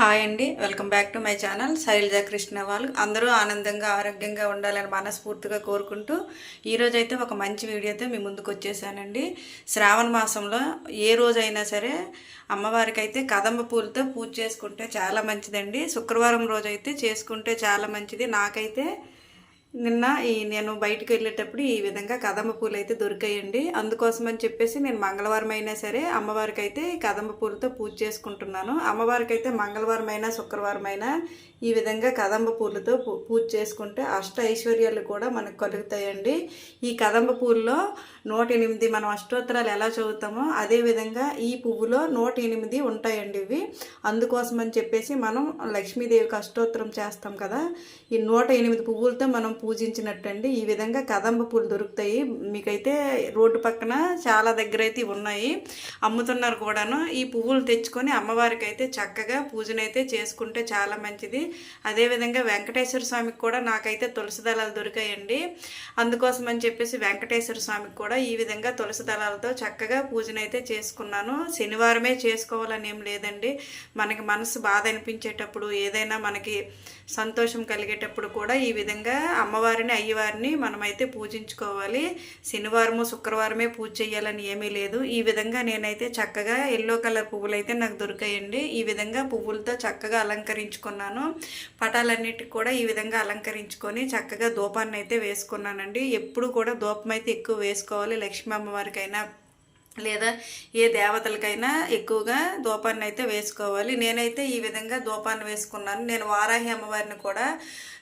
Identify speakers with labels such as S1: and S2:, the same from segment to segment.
S1: Hi అండి. Welcome back to my channel. Shailaja Krishna వాళ్ళు. అందరూ ఆనందంగా ఆరోగ్యంగా ఉండాలని మనస్ఫూర్తిగా కోరుకుంటూ ఈరోజైతే ఒక మంచి వీడియోతో మీ ముందుకు వచ్చేసానండి. శ్రావణ మాసంలో ఏ రోజైనా సరే అమ్మవారికి అయితే కదంబ పూలతో పూజ చేసుకుంటే చాలా మంచిదండి. శుక్రవారం రోజైతే చేసుకుంటే చాలా మంచిది. నాకైతే నిన్న ఈ నేను బయటకు వెళ్ళేటప్పుడు ఈ విధంగా కదంబ పూలు అయితే దొరికాయండి. అందుకోసం అని చెప్పేసి నేను మంగళవారం అయినా సరే అమ్మవారికి అయితే కదంబ పూలతో పూజ చేసుకుంటున్నాను. అమ్మవారికి అయితే మంగళవారం అయినా శుక్రవారం అయినా ఈ విధంగా కదంబ పూలతో పూ- పూజ చేసుకుంటే అష్ట ఐశ్వర్యాలు కూడా మనకు కలుగుతాయండి. ఈ కదంబ పూల్లో నూట ఎనిమిది మనం అష్టోత్తరాలు ఎలా చదువుతామో అదేవిధంగా ఈ పువ్వులో నూట ఎనిమిది ఉంటాయండి ఇవి. అందుకోసం అని చెప్పేసి మనం లక్ష్మీదేవికి అష్టోత్తరం చేస్తాం కదా. ఈ నూట ఎనిమిది పువ్వులతో మనం పూజించినట్టండి. ఈ విధంగా కదంబ పూలు దొరుకుతాయి. మీకైతే రోడ్డు పక్కన చాలా దగ్గర అయితే ఉన్నాయి. అమ్ముతున్నారు కూడాను. ఈ పువ్వులు తెచ్చుకొని అమ్మవారికి అయితే చక్కగా పూజనైతే చేసుకుంటే చాలా మంచిది. అదేవిధంగా వెంకటేశ్వర స్వామికి కూడా నాకైతే తులసి దళాలు దొరికాయండి. అందుకోసం అని చెప్పేసి వెంకటేశ్వర స్వామికి కూడా ఈ విధంగా తులసి దళాలతో చక్కగా పూజనైతే చేసుకున్నాను. శనివారమే చేసుకోవాలని ఏం లేదండి. మనకి మనసు బాధ అనిపించేటప్పుడు ఏదైనా మనకి సంతోషం కలిగేటప్పుడు కూడా ఈ విధంగా అమ్మవారిని అయ్యవారిని మనమైతే పూజించుకోవాలి. శనివారము శుక్రవారమే పూజ చేయాలని ఏమీ లేదు. ఈ విధంగా నేనైతే చక్కగా ఎల్లో కలర్ పువ్వులు అయితే నాకు దొరికాయండి. ఈ విధంగా పువ్వులతో చక్కగా అలంకరించుకున్నాను. పటాలన్నిటికి కూడా ఈ విధంగా అలంకరించుకొని చక్కగా ధూపాన్ని అయితే వేసుకున్నానండి. ఎప్పుడు కూడా ధూపం అయితే ఎక్కువ వేసుకోవాలి. లక్ష్మీ అమ్మవారికైనా లేదా ఏ దేవతలకైనా ఎక్కువగా దూపాన్ని అయితే వేసుకోవాలి. నేనైతే ఈ విధంగా దూపాన్ని వేసుకున్నాను. నేను వారాహి అమ్మవారిని కూడా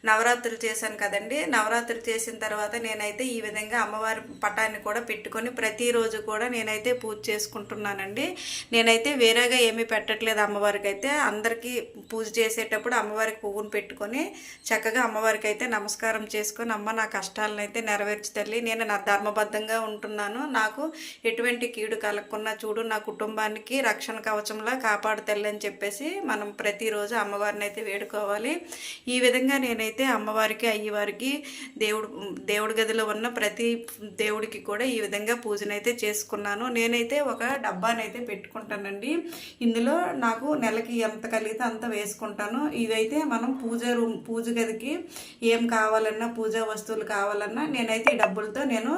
S1: నవరాత్రులు చేశాను కదండి. నవరాత్రులు చేసిన తర్వాత నేనైతే ఈ విధంగా అమ్మవారి పటాన్ని కూడా పెట్టుకొని ప్రతిరోజు కూడా నేనైతే పూజ చేసుకుంటున్నానండి. నేనైతే వేరేగా ఏమీ పెట్టట్లేదు అమ్మవారికి అయితే అందరికీ పూజ చేసేటప్పుడు అమ్మవారికి పువ్వును పెట్టుకొని చక్కగా అమ్మవారికి అయితే నమస్కారం చేసుకొని అమ్మ నా కష్టాలను అయితే నెరవేర్చి తల్లి. నేను నా ధర్మబద్ధంగా ఉంటున్నాను. నాకు ఎటువంటి కీడు కలగకుండా చూడు నా కుటుంబానికి రక్షణ కవచంలా కాపాడతల్లని చెప్పేసి మనం ప్రతిరోజు అమ్మవారిని అయితే వేడుకోవాలి. ఈ విధంగా నేనైతే అమ్మవారికి అయ్యవారికి దేవుడు దేవుడి గదిలో ఉన్న ప్రతి దేవుడికి కూడా ఈ విధంగా పూజనైతే చేసుకున్నాను. నేనైతే ఒక డబ్బానైతే పెట్టుకుంటానండి. ఇందులో నాకు నెలకి ఎంత కలిగితే అంత వేసుకుంటాను. ఇదైతే మనం పూజ రూమ్ పూజ గదికి ఏం కావాలన్నా పూజా వస్తువులు కావాలన్నా నేనైతే ఈ డబ్బులతో నేను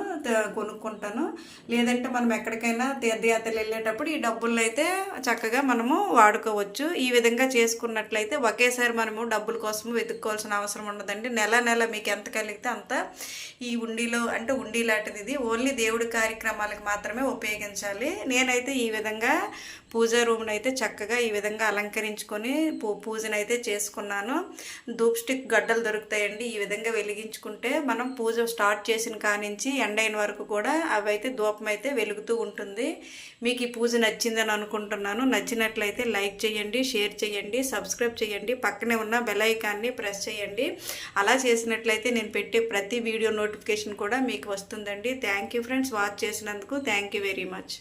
S1: కొనుక్కుంటాను. లేదంటే మనం ఎక్కడికైనా తీర్థయాత్రలు వెళ్ళేటప్పుడు ఈ డబ్బులను అయితే చక్కగా మనము వాడుకోవచ్చు. ఈ విధంగా చేసుకున్నట్లయితే ఒకేసారి మనము డబ్బుల కోసం వెతుక్కోవాల్సిన అవసరం ఉండదండి. నెల నెల మీకు ఎంత కలిగితే అంత ఈ ఉండిలో అంటే ఉండి లాంటిది ఇది. ఓన్లీ దేవుడి కార్యక్రమాలకు మాత్రమే ఉపయోగించాలి. నేనైతే ఈ విధంగా పూజా రూమ్ని అయితే చక్కగా ఈ విధంగా అలంకరించుకొని పూ పూజనైతే చేసుకున్నాను. ధూప్ స్టిక్ గడ్డలు దొరుకుతాయండి. ఈ విధంగా వెలిగించుకుంటే మనం పూజ స్టార్ట్ చేసిన కానించి ఎండైన వరకు కూడా అవైతే ధూపం అయితే వెలుగుతూ ఉంటుంది. మీకు ఈ పూజ నచ్చిందని అనుకుంటున్నాను. నచ్చినట్లయితే లైక్ చేయండి షేర్ చేయండి సబ్స్క్రైబ్ చేయండి పక్కనే ఉన్న బెల్ ఐకాన్ని ప్రెస్ చేయండి. అలా చేసినట్లయితే నేను పెట్టే ప్రతి వీడియో నోటిఫికేషన్ కూడా మీకు వస్తుందండి. థ్యాంక్ యూ ఫ్రెండ్స్ వాచ్ చేసినందుకు థ్యాంక్ యూ వెరీ మచ్.